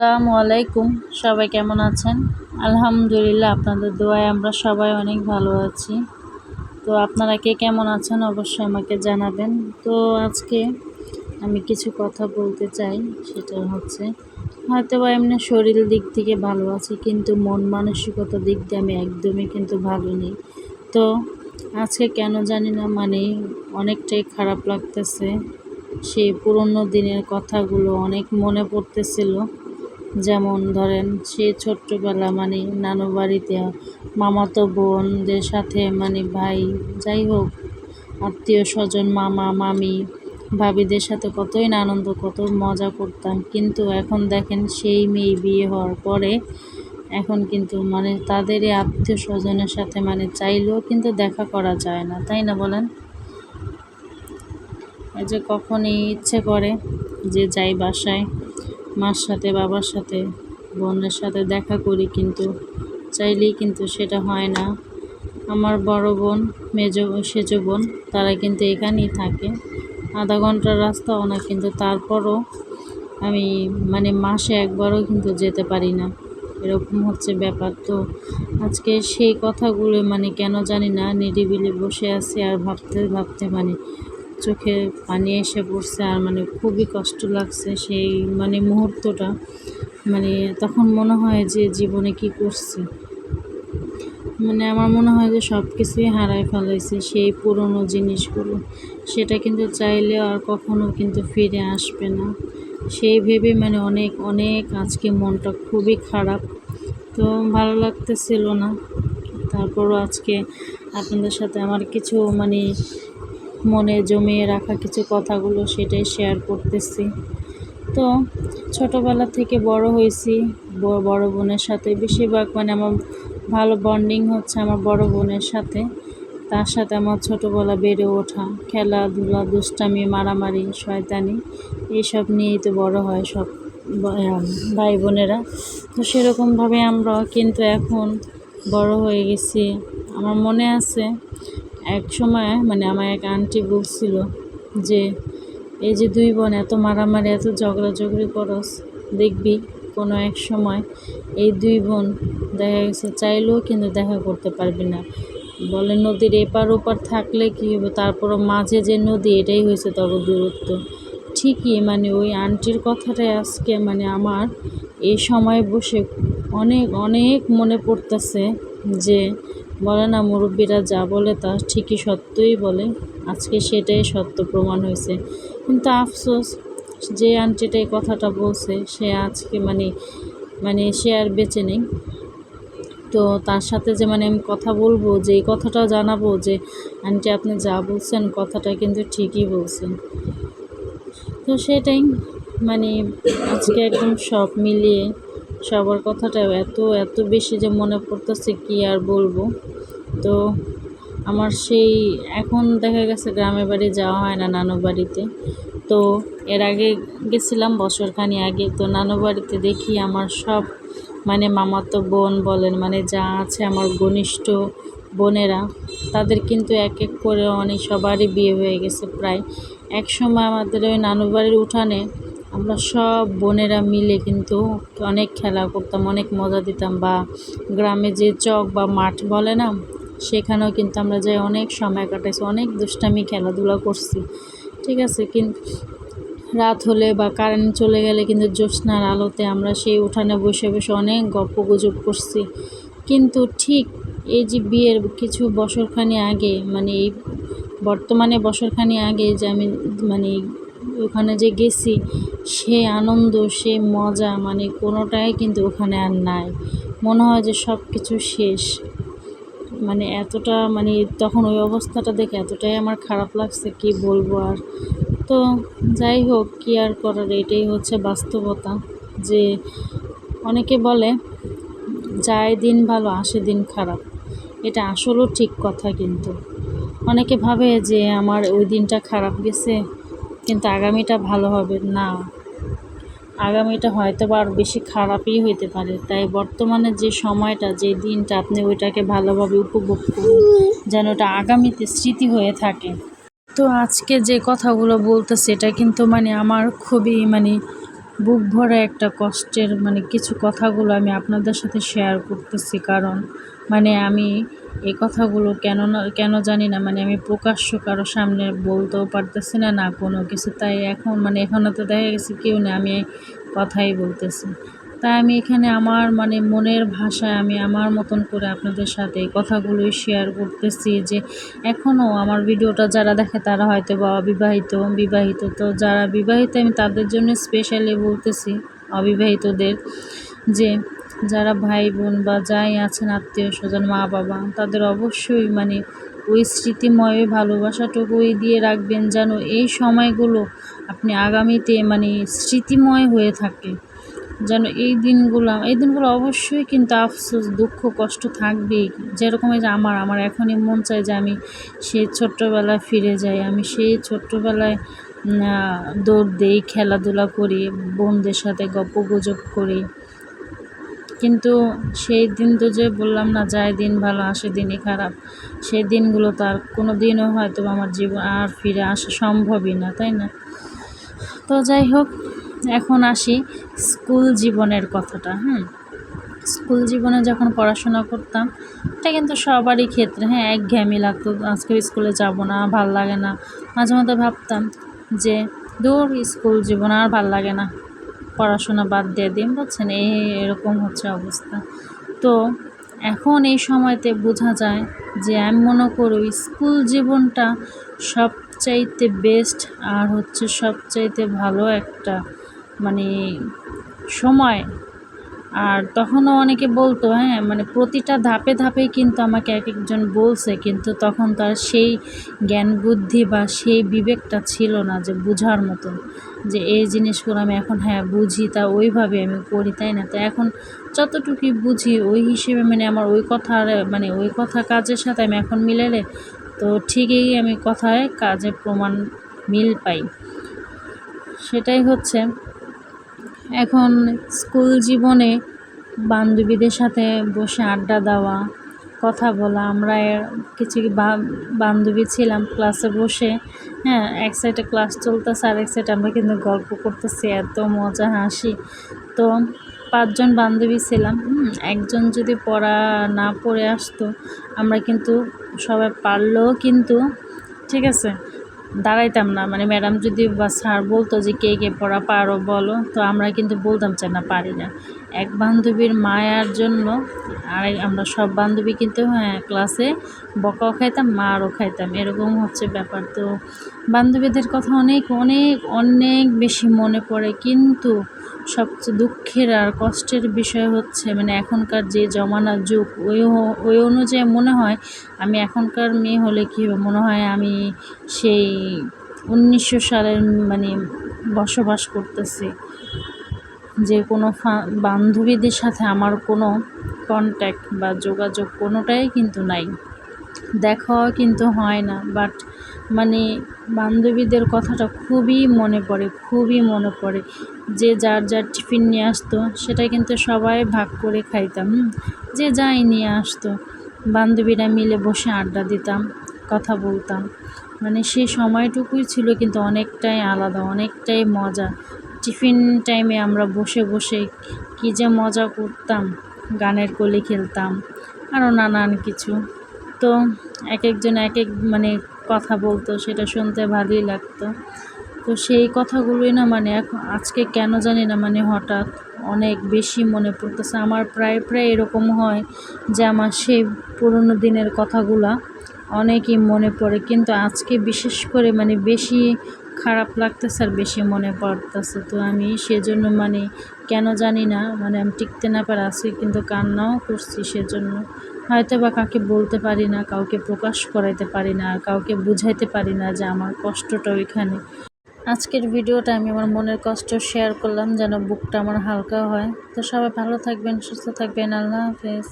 আসসালামু আলাইকুম। সবাই কেমন আছেন? আলহামদুলিল্লাহ, আপনাদের দোয়ায় আমরা সবাই অনেক ভালো আছি। তো আপনারা কে কেমন আছেন অবশ্যই আমাকে জানাবেন। তো আজকে আমি কিছু কথা বলতে চাই, সেটা হচ্ছে হয়তো বা এমনি শরীর দিক থেকে ভালো আছি, কিন্তু মন মানসিকতার দিক দিয়ে আমি একদমই কিন্তু ভালো নেই। তো আজকে কেন জানি না মানে অনেকটাই খারাপ লাগতেছে। সেই পুরনো দিনের কথাগুলো অনেক মনে পড়তেছিল। যেমন ধরেন, সে ছোট্টবেলা মানে নানু বাড়িতে মামাতো বোনদের সাথে মানে ভাই, যাই হোক, আত্মীয় স্বজন, মামা, মামি, ভাবিদের সাথে কতই না আনন্দ, কত মজা করতাম। কিন্তু এখন দেখেন, সেই মেয়ে বিয়ে হওয়ার পরে এখন কিন্তু মানে তাদেরই আত্মীয় স্বজনের সাথে মানে চাইলেও কিন্তু দেখা করা যায় না, তাই না বলেন? এই যে কখনই ইচ্ছে করে যে যাই বাসায় মার সাথে, বাবার সাথে, বোনের সাথে দেখা করি কিন্তু, চাইলেই কিন্তু সেটা হয় না। আমার বড় বোন, মেজ, সেজ বোন, তারা কিন্তু এখানেই থাকে। আধা ঘণ্টার রাস্তাও না কিন্তু তারপরও আমি মানে মাসে একবারও কিন্তু যেতে পারি না। এরকম হচ্ছে ব্যাপার। তো আজকে সেই কথাগুলো মানে কেন জানি না, নিরিবিলি বসে আছি আর ভাবতে ভাবতে মানে চোখে পানি এসে পড়ছে আর মানে খুবই কষ্ট লাগছে সেই মানে মুহূর্তটা। মানে তখন মনে হয় যে জীবনে কি করছি। মানে আমার মনে হয় যে সব কিছুই হারায় ফেলাইছে সেই পুরনো জিনিসগুলো। সেটা কিন্তু চাইলেও আর কখনো কিন্তু ফিরে আসবে না। সেই ভেবে মানে অনেক অনেক আজকে মনটা খুবই খারাপ। তো ভালো লাগতেছিল না। তারপরও আজকে আপনাদের সাথে আমার কিছু মানে মনে জমিয়ে রাখা কিছু কথাগুলো সেটাই শেয়ার করতেছি। তো ছোটোবেলা থেকে বড় হয়েছি বড় বোনের সাথে। বেশিরভাগ মানে আমার ভালো বন্ডিং হচ্ছে আমার বড় বোনের সাথে। তার সাথে আমার ছোটোবেলা বেড়ে ওঠা, খেলাধুলা, দুষ্টামি, মারামারি, শয়তানি এইসব নিয়েই তো বড় হয় সব ভাই বোনেরা। তো সেরকমভাবে আমরা কিন্তু এখন বড় হয়ে গেছি। আমার মনে আছে এক সময় মানে আমার এক আন্টি বলছিল যে, এই যে দুই বোন, এত মারামারি, এত ঝগড়াঝগড়ি করস, দেখবি কোনো এক সময় এই দুই বোন দেখা গেছে চাইলেও কিন্তু দেখা করতে পারবি না। বলে, নদীর এপার ওপার থাকলে কী হবে? তারপরও মাঝে যে নদী, এটাই হয়েছে তবে দূরত্ব। ঠিকই মানে ওই আন্টির কথাটাই আজকে মানে আমার এই সময় বসে অনেক অনেক মনে পড়তেছে যে বলে না, মুরব্বীরা যা বলে তা ঠিকই সত্যই বলে। আজকে সেটাই সত্য প্রমাণ হয়েছে। কিন্তু আফসোস, যে আন্টিটা এই কথাটা বলছে, সে আজকে মানে মানে সে আর বেঁচে নেই। তো তার সাথে যে মানে আমি কথা বলব, যে এই কথাটাও জানাব যে, আন্টি, আপনি যা বলছেন কথাটা কিন্তু ঠিকই বলছেন। তো সেটাই মানে আজকে একদম সব মিলিয়ে সবার কথাটা এত এত বেশি যে মনে পড়তেছে কি আর বলব। তো আমার সেই, এখন দেখা গেছে গ্রামের বাড়ি যাওয়া হয় না নানু বাড়িতে। তো এর আগে গেছিলাম বছরখানি আগে, তো নানু বাড়িতে দেখি আমার সব মানে মামাতো বোন বলেন মানে যা আছে আমার ঘনিষ্ঠ বোনেরা, তাদের কিন্তু এক এক করে অনেক সবারই বিয়ে হয়ে গেছে প্রায়। এক সময় আমাদের ওই নানু বাড়ির উঠানে আমরা সব বোনেরা মিলে কিন্তু অনেক খেলা করতাম, অনেক মজা দিতাম বা গ্রামে যে চক বা মাঠ বলে না, সেখানেও কিন্তু আমরা যাই অনেক সময় কাটাইছি, অনেক দুষ্টামি খেলাধুলা করছি, ঠিক আছে? কিন্তু রাত হলে বা কারেন্ট চলে গেলে কিন্তু জ্যোৎস্নার আলোতে আমরা সেই উঠানে বসে বসে অনেক গল্প গুজব করছি। কিন্তু ঠিক এই যে বিয়ের কিছু বছরখানি আগে মানে এই বর্তমানে বছরখানি আগে যে আমি মানে ওখানে যে গেছি, সে আনন্দ, সে মজা মানে কোনোটাই কিন্তু ওখানে আর নাই। মনে হয় যে সব কিছু শেষ। মানে এতটা মানে তখন ওই অবস্থাটা দেখে এতটাই আমার খারাপ লাগছে, কি বলব আর। তো যাই হোক, কী আর করার, এটাই হচ্ছে বাস্তবতা। যে অনেকে বলে, যায় দিন ভালো, আসে দিন খারাপ। এটা আসলেও ঠিক কথা কিন্তু। অনেকে ভাবে যে আমার ওই দিনটা খারাপ গেছে কিন্তু আগামীটা ভালো হবে, না। আগামীটা হয়তো বা আরও বেশি খারাপই হইতে পারে। তাই বর্তমানে যে সময়টা, যে দিনটা আপনি ওইটাকে ভালোভাবে উপভোগ করুন, যেন ওটা আগামীতে স্মৃতি হয়ে থাকে। তো আজকে যে কথাগুলো বলতেছে, এটা কিন্তু মানে আমার খুবই মানে বুক ভরে একটা কষ্টের মানে কিছু কথাগুলো আমি আপনাদের সাথে শেয়ার করতেছি। কারণ মানে আমি এই কথাগুলো কেন না, কেন জানি না মানে আমি প্রকাশ্য কারও সামনে বলতেও পারতেছি না না কোনো কিছু। তাই এখন মানে এখনও তো দেখা গেছে কেউ না আমি কথাই বলতেছি। তাই আমি এখানে আমার মানে মনের ভাষায় আমি আমার মতন করে আপনাদের সাথে এই কথাগুলোই শেয়ার করতেছি যে এখনও আমার ভিডিওটা যারা দেখে তারা হয়তো বা অবিবাহিত, বিবাহিত। তো যারা বিবাহিত, আমি তাদের জন্য স্পেশালি বলতেছি অবিবাহিতদের যে যারা ভাই বোন বা যাই আছেন আত্মীয় স্বজন মা বাবা তাদের অবশ্যই মানে ওই স্মৃতিময় ভালোবাসাটুকুই দিয়ে রাখবেন যেন এই সময়গুলো আপনি আগামীতে মানে স্মৃতিময় হয়ে থাকে। যেন এই দিনগুলো এই দিনগুলো অবশ্যই কিন্তু আফসোস, দুঃখ, কষ্ট থাকবেই। যেরকম যে আমার আমার এখনই মন চায় যে আমি সেই ছোট্টবেলায় ফিরে যাই, আমি সেই ছোট্টবেলায় দৌড় দিই, খেলাধুলা করি বোনদের সাথে গল্প গুজব করি কিন্তু সেই দিন তো যে বললাম না, যায় দিন ভালো, আসে দিনই খারাপ। সেই দিনগুলো তো আর কোনো দিনও হয়তো আমার জীবন আর ফিরে আসা সম্ভবই না, তাই না? তো যাই হোক, এখন আসি স্কুল জীবনের কথাটা হ্যাঁ স্কুল জীবনে যখন পড়াশোনা করতাম, এটা কিন্তু সবারই ক্ষেত্রে হ্যাঁ একঘেয়েমি লাগতো, আজকে স্কুলে যাব না, ভালো লাগে না। মাঝে মধ্যে ভাবতাম যে দূর স্কুল জীবন আর ভালো লাগে না। পড়াশোনা বাদ দিয়ে দিন, বুঝছেন? এই, এরকম হচ্ছে অবস্থা। তো এখন এই সময়তে বোঝা যায় যে আমি মনে করি স্কুল জীবনটা সবচাইতে বেস্ট আর হচ্ছে সবচাইতে ভালো একটা মানে সময় আর তখনও অনেকে বলতো হ্যাঁ মানে প্রতিটা ধাপে ধাপেই কিন্তু আমাকে এক একজন বলছে, কিন্তু তখন তার সেই জ্ঞান বুদ্ধি বা সেই বিবেকটা ছিল না যে বোঝার মতন যে এই জিনিসগুলো আমি এখন হ্যাঁ বুঝি, তা ওইভাবে আমি করি, তাই না? তো এখন যতটুকুই বুঝি, ওই হিসেবে মানে আমার ওই কথার মানে ওই কথা কাজের সাথে আমি এখন মিলেলে তো ঠিকই আমি কথায় কাজে প্রমাণ মিল পাই। সেটাই হচ্ছে। এখন স্কুল জীবনে বান্ধবীদের সাথে বসে আড্ডা দেওয়া, কথা বলা, আমরা কিছু বান্ধবী ছিলাম ক্লাসে বসে হ্যাঁ এক সাইডে ক্লাস চলতেছে আর এক সাইডে আমরা কিন্তু গল্প করতেছি, এত মজা, হাসি। তো পাঁচজন বান্ধবী ছিলাম একজন যদি পড়া না পড়ে আসতো, আমরা কিন্তু সবাই পারলেও কিন্তু, ঠিক আছে দাঁড়াইতাম না। মানে ম্যাডাম যদি বা স্যার বলতো যে কে কে পড়া পারো বলো, তো আমরা কিন্তু বলতাম যে না, পারি না। এক বান্ধবীর মায়ার জন্য আর আমরা সব বান্ধবী কিন্তু হ্যাঁ ক্লাসে বকাও খাইতাম, মারও খাইতাম। এরকম হচ্ছে ব্যাপার। তো বান্ধবীদের কথা অনেক অনেক অনেক বেশি মনে পড়ে। কিন্তু সবচেয়ে দুঃখের আর কষ্টের বিষয় হচ্ছে মানে এখনকার যে জমানা যুগ, ওই ওই অনুযায়ী মনে হয় আমি এখনকার মেয়ে হলে কী মনে হয় আমি সেই উনিশশো সালের মানে বসবাস করতেছি। যে কোনো বান্ধবীদের সাথে আমার কোনো কন্ট্যাক্ট বা যোগাযোগ কোনোটাই কিন্তু নাই। দেখাও কিন্তু হয় না বাট মানে বান্ধবীদের কথাটা খুবই মনে পড়ে, খুবই মনে পড়ে। যে যার যার টিফিন নিয়ে আসতো, সেটা কিন্তু সবাই ভাগ করে খাইতাম যে যাই নিয়ে আসতো, বান্ধবীরা মিলে বসে আড্ডা দিতাম, কথা বলতাম। মানে সেই সময়টুকুই ছিল কিন্তু অনেকটাই আলাদা, অনেকটাই মজা। টিফিন টাইমে আমরা বসে বসে কী যে মজা করতাম, গানের কলি খেলতাম আরও নানান কিছু। তো এক একজন এক এক মানে কথা বলতো, সেটা শুনতে ভালোই লাগতো। তো সেই কথাগুলোই না মানে এখন আজকে কেন জানি না মানে হঠাৎ অনেক বেশি মনে পড়তেছে। আমার প্রায় প্রায় এরকম হয় যে আমার সেই পুরনো দিনের কথাগুলা অনেকই মনে পড়ে। কিন্তু আজকে বিশেষ করে মানে বেশি খারাপ লাগতেছে আর বেশি মনে পড়তেছে। তো আমি সেজন্য মানে কেন জানি না মানে আমি টিকতে না পারে আজকে কিন্তু কান্নাও করছি সেজন্য। হয়তো বা কাকে বলতে পারি না, কাউকে প্রকাশ করাইতে পারি না, কাউকে বুঝাইতে পারি না যে আমার কষ্টটা ওইখানে। আজকের ভিডিওটা আমি আমার মনের কষ্ট শেয়ার করলাম যেন বুকটা আমার হালকা হয়। তো সবাই ভালো থাকবেন, সুস্থ থাকবেন, আল্লাহ হাফেজ।